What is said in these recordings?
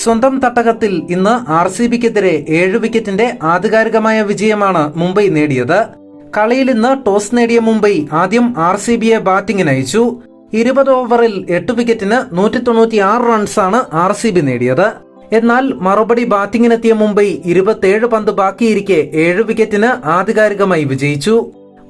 സ്വന്തം തട്ടകത്തിൽ ഇന്ന് R C ബിക്കെതിരെ ഏഴ് വിക്കറ്റിന്റെ ആധികാരികമായ വിജയമാണ് മുംബൈ നേടിയത്. കളിയിൽ ഇന്ന് ടോസ് നേടിയ മുംബൈ ആദ്യം ആർ സി ബിയെ ബാറ്റിംഗിന് അയച്ചു. ഇരുപത് ഓവറിൽ എട്ട് വിക്കറ്റിന് നൂറ്റി തൊണ്ണൂറ്റി ആറ് റൺസാണ് ആർ സി ബി നേടിയത്. എന്നാൽ മറുപടി ബാറ്റിംഗിനെത്തിയ മുംബൈ ഇരുപത്തിയേഴ് പന്ത് ബാക്കിയിരിക്കെ ഏഴ് വിക്കറ്റിന് ആധികാരികമായി വിജയിച്ചു.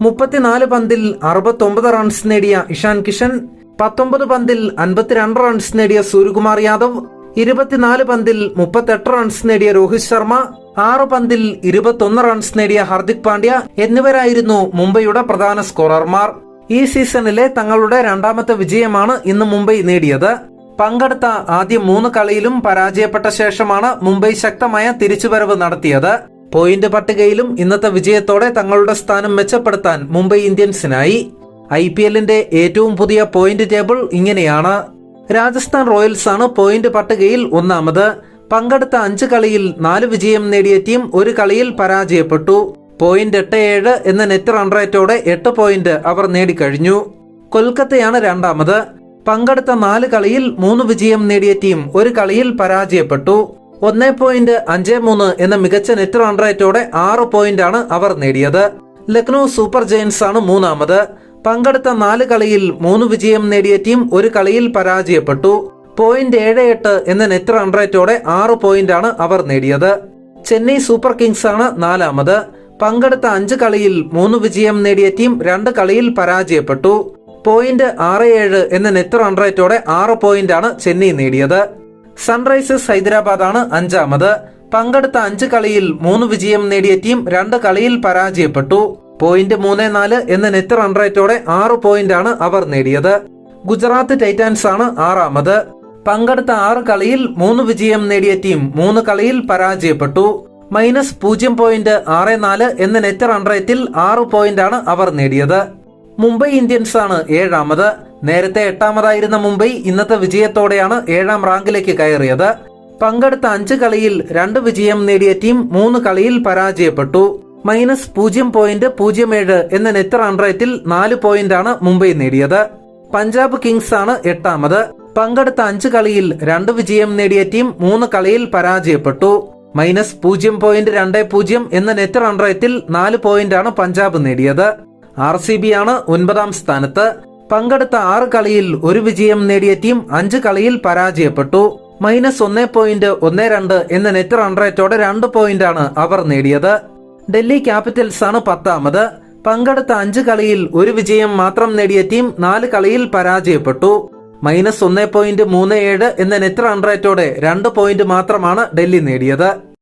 മുപ്പത്തിനാല് പന്തിൽ അറുപത്തൊമ്പത് റൺസ് നേടിയ ഇഷാൻ കിഷൻ പത്തൊമ്പത് പന്തിൽ അൻപത്തിരണ്ട് റൺസ് നേടിയ സൂര്യകുമാർ യാദവ് ഇരുപത്തിനാല് പന്തിൽ മുപ്പത്തെട്ട് റൺസ് നേടിയ രോഹിത് ശർമ്മ ആറ് പന്തിൽ ഇരുപത്തൊന്ന് റൺസ് നേടിയ ഹാർദിക് പാണ്ഡ്യ എന്നിവരായിരുന്നു മുംബൈയുടെ പ്രധാന സ്കോറർമാർ. ഈ സീസണിലെ തങ്ങളുടെ രണ്ടാമത്തെ വിജയമാണ് ഇന്ന് മുംബൈ നേടിയത്. പങ്കെടുത്ത ആദ്യ മൂന്ന് കളിയിലും പരാജയപ്പെട്ട ശേഷമാണ് മുംബൈ ശക്തമായ തിരിച്ചുവരവ് നടത്തിയത്. പോയിന്റ് പട്ടികയിലും ഇന്നത്തെ വിജയത്തോടെ തങ്ങളുടെ സ്ഥാനം മെച്ചപ്പെടുത്താൻ മുംബൈ ഇന്ത്യൻസിനായി. ഐ പി എല്ലിന്റെ ഏറ്റവും പുതിയ പോയിന്റ് ടേബിൾ ഇങ്ങനെയാണ്. രാജസ്ഥാൻ റോയൽസ് ആണ് പോയിന്റ് പട്ടികയിൽ ഒന്നാമത്. പങ്കെടുത്ത അഞ്ച് കളിയിൽ നാല് വിജയം നേടിയ ടീം ഒരു കളിയിൽ പരാജയപ്പെട്ടു. പോയിന്റ് എട്ട് ഏഴ് എന്ന നെറ്റ് റൺ റേറ്റോടെ എട്ട് പോയിന്റ് അവർ നേടിക്കഴിഞ്ഞു. കൊൽക്കത്തയാണ് രണ്ടാമത്. പങ്കെടുത്ത നാല് കളിയിൽ മൂന്ന് വിജയം നേടിയ ടീം ഒരു കളിയിൽ പരാജയപ്പെട്ടു. ഒന്നേ പോയിന്റ് അഞ്ച് മൂന്ന് എന്ന മികച്ച നെറ്റ് റൺ റേറ്റോടെ ആറ് പോയിന്റാണ് അവർ നേടിയത്. ലക്നൗ സൂപ്പർ ജയൻസ് ആണ് മൂന്നാമത്. പങ്കെടുത്ത നാല് കളിയിൽ മൂന്ന് വിജയം നേടിയ ടീം ഒരു കളിയിൽ പരാജയപ്പെട്ടു. പോയിന്റ് ഏഴ് എട്ട് എന്ന നെറ്റ് റൺ റേറ്റോടെ ആറ് പോയിന്റാണ് അവർ നേടിയത്. ചെന്നൈ സൂപ്പർ കിങ്സ് ആണ് നാലാമത്. പങ്കെടുത്ത അഞ്ച് കളിയിൽ മൂന്ന് വിജയം നേടിയ ടീം രണ്ട് കളിയിൽ പരാജയപ്പെട്ടു. പോയിന്റ് ആറ് ഏഴ് എന്ന നെറ്റ് റൺ റേറ്റോടെ ആറ് പോയിന്റാണ് ചെന്നൈ നേടിയത്. സൺറൈസേഴ്സ് ഹൈദരാബാദ് ആണ് അഞ്ചാമത്. പങ്കെടുത്ത അഞ്ച് കളിയിൽ മൂന്ന് വിജയം നേടിയ ടീം രണ്ട് കളിയിൽ പരാജയപ്പെട്ടു. പോയിന്റ് മൂന്ന് നാല് എന്ന നെറ്റ് റൺ റേറ്റോടെ ആറ് പോയിന്റ് ആണ് അവർ നേടിയത്. ഗുജറാത്ത് ടൈറ്റാൻസ് ആണ് ആറാമത്. പങ്കെടുത്ത ആറ് കളിയിൽ മൂന്ന് വിജയം നേടിയ ടീം മൂന്ന് കളിയിൽ പരാജയപ്പെട്ടു. മൈനസ് പൂജ്യം പോയിന്റ് ആറ് നാല് എന്ന നെറ്റ് റൺ റേറ്റിൽ ആറ് ആണ് അവർ നേടിയത്. മുംബൈ ഇന്ത്യൻസ് ആണ് ഏഴാമത്. നേരത്തെ എട്ടാമതായിരുന്ന മുംബൈ ഇന്നത്തെ വിജയത്തോടെയാണ് ഏഴാം റാങ്കിലേക്ക് കയറിയത്. പങ്കെടുത്ത അഞ്ച് കളിയിൽ രണ്ട് വിജയം നേടിയ ടീം മൂന്ന് കളിയിൽ പരാജയപ്പെട്ടു. മൈനസ് പൂജ്യം പോയിന്റ് പൂജ്യം ഏഴ് എന്ന നെറ്റ് റൺ റേറ്റിൽ നാല് പോയിന്റ് ആണ് മുംബൈ നേടിയത്. പഞ്ചാബ് കിങ്സ് ആണ് എട്ടാമത്. പങ്കെടുത്ത അഞ്ച് കളിയിൽ രണ്ട് വിജയം നേടിയ ടീം മൂന്ന് കളിയിൽ പരാജയപ്പെട്ടു. മൈനസ് പൂജ്യം പോയിന്റ് രണ്ട് പൂജ്യം എന്ന നെറ്റ് റൺ റേറ്റിൽ നാല് പോയിന്റ് ആണ് പഞ്ചാബ് നേടിയത്. ആർ സി ബി ആണ് ഒൻപതാം സ്ഥാനത്ത്. പങ്കെടുത്ത ആറ് കളിയിൽ ഒരു വിജയം നേടിയ ടീം അഞ്ച് കളിയിൽ പരാജയപ്പെട്ടു. മൈനസ് ഒന്ന് പോയിന്റ് ഒന്ന് രണ്ട് എന്ന നെറ്റ് റൺ റേറ്റോടെ രണ്ട് പോയിന്റാണ് അവർ നേടിയത്. ഡൽഹി ക്യാപിറ്റൽസ് ആണ് പത്താമത്. പങ്കെടുത്ത അഞ്ച് കളിയിൽ ഒരു വിജയം മാത്രം നേടിയ ടീം നാല് കളിയിൽ പരാജയപ്പെട്ടു. മൈനസ് ഒന്ന് പോയിന്റ് മൂന്ന് ഏഴ് എന്ന നെറ്റ് റൺ റേറ്റോടെ രണ്ട് പോയിന്റ് മാത്രമാണ് ഡൽഹി നേടിയത്.